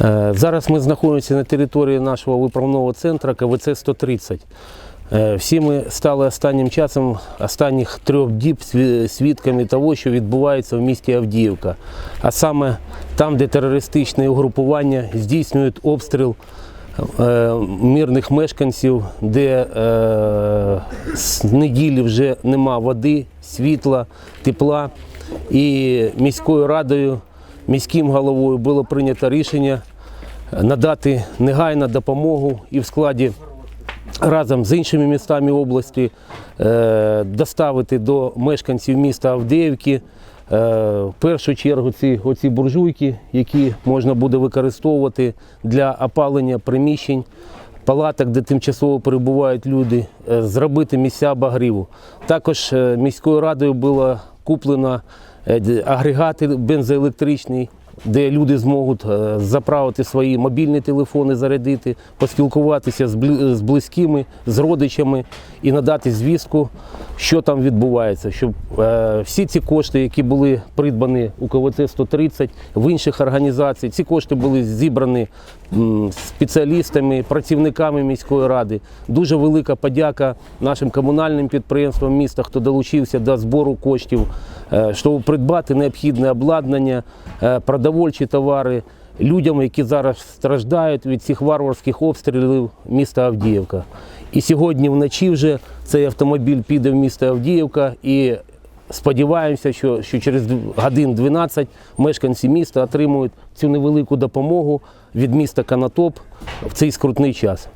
Е, Зараз ми знаходимося на території нашого виправного центру КВЦ 130. Е, Всі ми стали останнім часом, останніх трьох діб свідками того, що відбувається в місті Авдіївка. А саме там, де терористичне угрупування здійснюють обстріл е, мирних мешканців, де з неділі вже нема води, світла, тепла. І міською радою, міським головою було прийнято рішення надати негайну допомогу і в складі разом з іншими містами області е, доставити до мешканців міста Авдіївки е, в першу чергу ці оці буржуйки, які можна буде використовувати для опалення приміщень, палаток, де тимчасово перебувають люди, е, зробити місця обогріву. Також міською радою було куплено агрегати бензоелектричні, де люди зможуть е, заправити свої мобільні телефони, зарядити, поспілкуватися з близькими, з родичами і надати звістку, що там відбувається, щоб е, всі ці кошти, які були придбані у КВЦ 130 в інших організацій, ці кошти були зібрані спеціалістами, працівниками міської ради. Дуже велика подяка нашим комунальним підприємствам міста, хто долучився до збору коштів, е, щоб придбати необхідне обладнання, е, продовольчі товари людям, які зараз страждають від цих варварських обстрілів міста Авдіївка. І сьогодні вночі вже цей автомобіль піде в місто Авдіївка і сподіваємося, що, що через годин 12 мешканці міста отримують цю невелику допомогу від міста Канатоп в цей скрутний час.